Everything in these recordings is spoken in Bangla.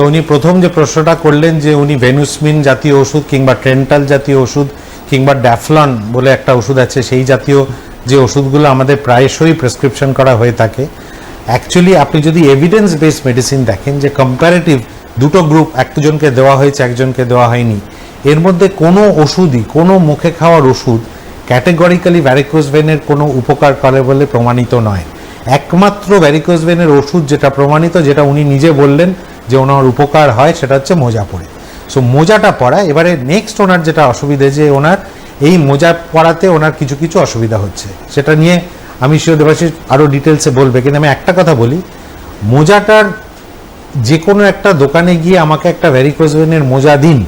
তো উনি প্রথম যে প্রশ্নটা করলেন যে উনি ভেনুসমিন জাতীয় ওষুধ কিংবা ট্রেন্টাল জাতীয় ওষুধ কিংবা ড্যাফলন বলে একটা ওষুধ আছে, সেই জাতীয় যে ওষুধগুলো আমাদের প্রায়শই প্রেসক্রিপশন করা হয়ে থাকে। অ্যাকচুয়ালি আপনি যদি এভিডেন্স বেসড মেডিসিন দেখেন যে কম্প্যারেটিভ দুটো গ্রুপ একজনকে দেওয়া হয়েছে, একজনকে দেওয়া হয়নি, এর মধ্যে কোনো ওষুধই, কোনো মুখে খাওয়ার ওষুধ ক্যাটেগরিক্যালি ভ্যারিকোজ ভেনের কোনো উপকার করে বলে প্রমাণিত নয়। একমাত্র ভ্যারিকোজ ভেনের ওষুধ যেটা প্রমাণিত, যেটা উনি নিজে বললেন যে ওনার উপকার হয় সেটা হচ্ছে মোজা পরে। সো মোজাটা পরা এবারে নেক্সট ওনার যেটা অসুবিধে যে ওনার, এই মোজা পরাতে ওনার কিছু কিছু অসুবিধা হচ্ছে। সেটা নিয়ে আমি শিও দেবাশিস আরও ডিটেলসে বলবে। কিন্তু আমি একটা কথা বলি, মোজাটার যে কোনো একটা দোকানে গিয়ে আমাকে একটা ভ্যারিকোজ ভেনের মোজা দিন,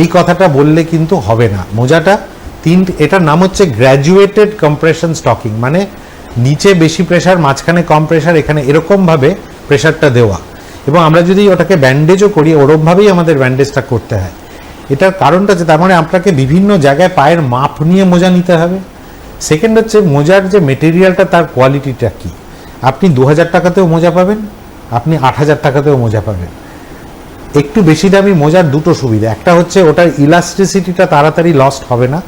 এই কথাটা বললে কিন্তু হবে না। মোজাটা তিন, এটার নাম হচ্ছে গ্র্যাজুয়েটেড কম্প্রেশন স্টকিং মানে নিচে বেশি প্রেশার মাঝখানে কম প্রেশার এখানে এরকমভাবে প্রেশারটা দেওয়া। এবং আমরা যদি ওটাকে ব্যান্ডেজও করি ওরমভাবেই আমাদের ব্যান্ডেজটা করতে হয়। এটার কারণটা যে তার মানে আপনাকে বিভিন্ন জায়গায় পায়ের মাপ নিয়ে মোজা নিতে হবে। সেকেন্ড হচ্ছে, মোজার যে মেটেরিয়ালটা তার কোয়ালিটিটা কি? আপনি দু হাজার টাকাতেও মোজা পাবেন, আপনি আট হাজার টাকাতেও মোজা পাবেন। একটু বেশি দামি মোজার দুটো সুবিধা। একটা হচ্ছে, ওটার ইলাস্ট্রিসিটিটা তাড়াতাড়ি লস্ট হবে না।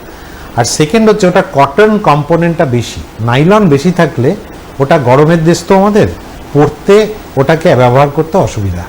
আর সেকেন্ড হচ্ছে, ওটা কটন কম্পোনেন্টটা বেশি। নাইলন বেশি থাকলে, ওটা গরমের দেশ তো আমাদের। পরতে ওটাকে ব্যবহার করতে অসুবিধা।